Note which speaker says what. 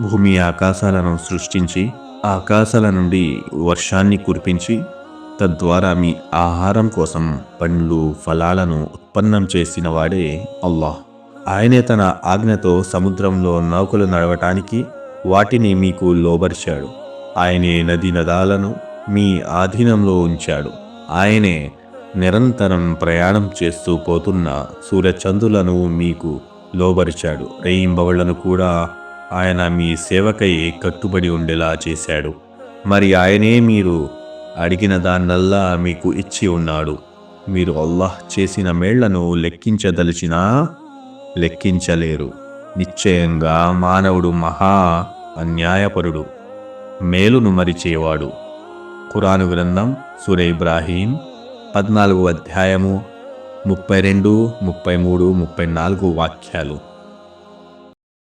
Speaker 1: భూమి ఆకాశాలను సృష్టించి ఆకాశాల నుండి వర్షాన్ని కురిపించి తద్వారా మీ ఆహారం కోసం పండ్లు ఫలాలను ఉత్పన్నం చేసిన వాడే అల్లాహ్. ఆయనే తన ఆజ్ఞతో సముద్రంలో నౌకలు నడవటానికి వాటిని మీకు లోబరిచాడు. ఆయనే నది నదాలను మీ ఆధీనంలో ఉంచాడు. ఆయనే నిరంతరం ప్రయాణం చేస్తూ పోతున్న సూర్యచంద్రులను మీకు లోబరిచాడు. రేయింబవళ్ళను కూడా ఆయన మీ సేవకై కట్టుబడి ఉండేలా చేశాడు. మరి ఆయనే మీరు అడిగిన దాన్నల్లా మీకు ఇచ్చి ఉన్నాడు. మీరు అల్లాహ్ చేసిన మేళ్ళను లెక్కించదలిచినా లెక్కించలేరు. నిశ్చయంగా మానవుడు మహా అన్యాయపరుడు. మేలును మరిచేవాడు. ఖురాను గ్రంథం సురే ఇబ్రాహీం పద్నాలుగు అధ్యాయము ముప్పై రెండు ముప్పై మూడు ముప్పై నాలుగు వాక్యాలు.